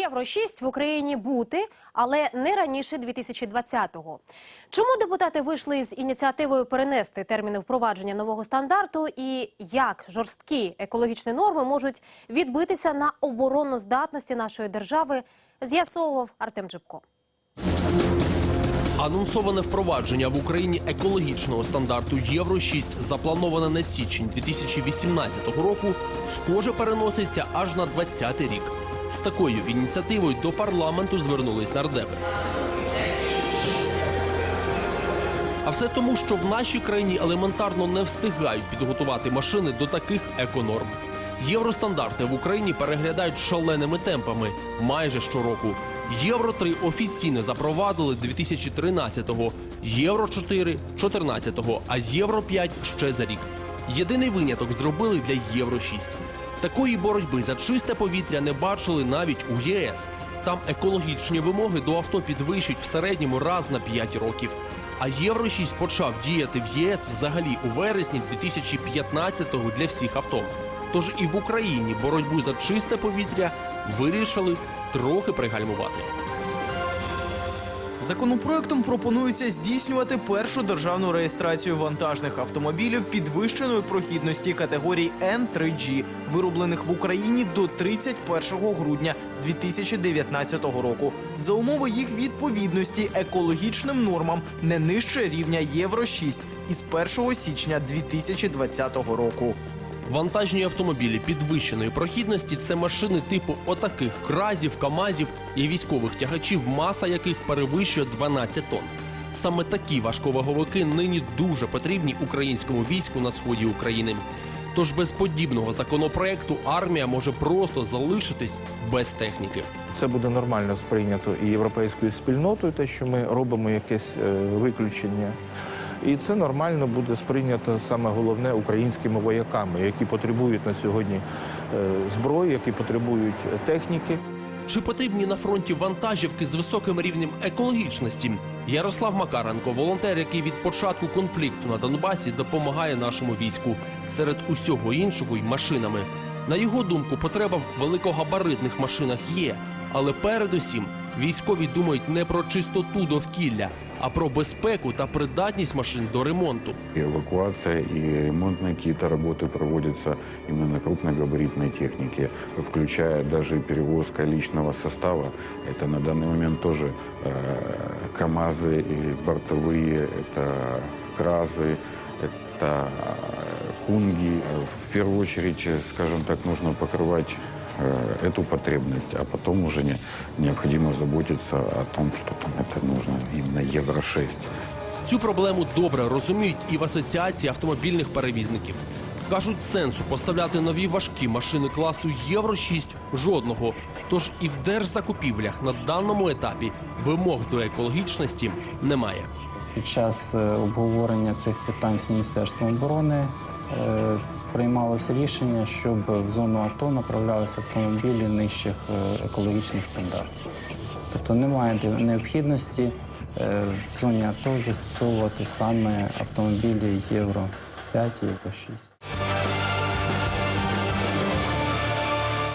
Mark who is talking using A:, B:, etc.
A: Євро 6 в Україні бути, але не раніше 2020-го. Чому депутати вийшли з ініціативою перенести терміни впровадження нового стандарту і як жорсткі екологічні норми можуть відбитися на обороноздатності нашої держави, з'ясовував Артем Джибко.
B: Анонсоване впровадження в Україні екологічного стандарту Євро 6 заплановане на січень 2018 року, схоже переноситься аж на 20 рік. З такою ініціативою до парламенту звернулись нардепи. А все тому, що в нашій країні елементарно не встигають підготувати машини до таких еконорм. Євростандарти в Україні переглядають шаленими темпами майже щороку. Євро 3 офіційно запровадили 2013-го, Євро 4 – 14-го, а Євро 5 ще за рік. Єдиний виняток зробили для Євро 6. Такої боротьби за чисте повітря не бачили навіть у ЄС. Там екологічні вимоги до авто підвищують в середньому раз на 5 років. А Євро 6 почав діяти в ЄС взагалі у вересні 2015-го для всіх авто. Тож і в Україні боротьбу за чисте повітря вирішили трохи пригальмувати.
C: Законопроектом пропонується здійснювати першу державну реєстрацію вантажних автомобілів підвищеної прохідності категорій N3G, вироблених в Україні до 31 грудня 2019 року, за умови їх відповідності екологічним нормам не нижче рівня Євро 6 із 1 січня 2020 року.
B: Вантажні автомобілі підвищеної прохідності це машини типу отаких кразів, камазів і військових тягачів, маса яких перевищує 12 тонн. Саме такі важковаговики нині дуже потрібні українському війську на сході України. Тож без подібного законопроекту армія може просто залишитись без техніки.
D: Це буде нормально сприйнято і європейською спільнотою, те, що ми робимо якесь е, виключення. І це нормально буде сприйнято саме головне українськими вояками, які потребують на сьогодні е, зброї, які потребують техніки.
B: Чи потрібні на фронті вантажівки з високим рівнем екологічності? Ярослав Макаренко, волонтер, який від початку конфлікту на Донбасі допомагає нашому війську серед усього іншого й машинами. На його думку, потреба в великогабаритних машинах є, але передусім військові думають не про чистоту довкілля, а про безпеку та придатність машин до ремонту.
E: И эвакуация и ремонтные какие-то работы проводятся именно на крупногабаритной технике, включая даже и перевозка личного состава. Это на данный момент тоже э, КАМАЗы и бортовые, это КРАЗы, это э, кунги. В первую очередь, э, скажем так, нужно покрывать э, эту потребность, а потом уже не, необходимо заботиться о том, что там это нужно именно Евро-6.
B: Цю проблему добре розуміють і в асоціації автомобільних перевізників. Кажуть, сенсу поставляти нові важкі машини класу Євро 6 жодного. Тож і в держзакупівлях на даному етапі вимог до екологічності немає.
F: Під час е, обговорення цих питань з Міністерством оборони приймалося рішення, щоб в зону АТО направлялися автомобілі нижчих е, екологічних стандартів. Тобто немає необхідності е, в зоні АТО застосовувати саме автомобілі Євро 5 і Євро 6.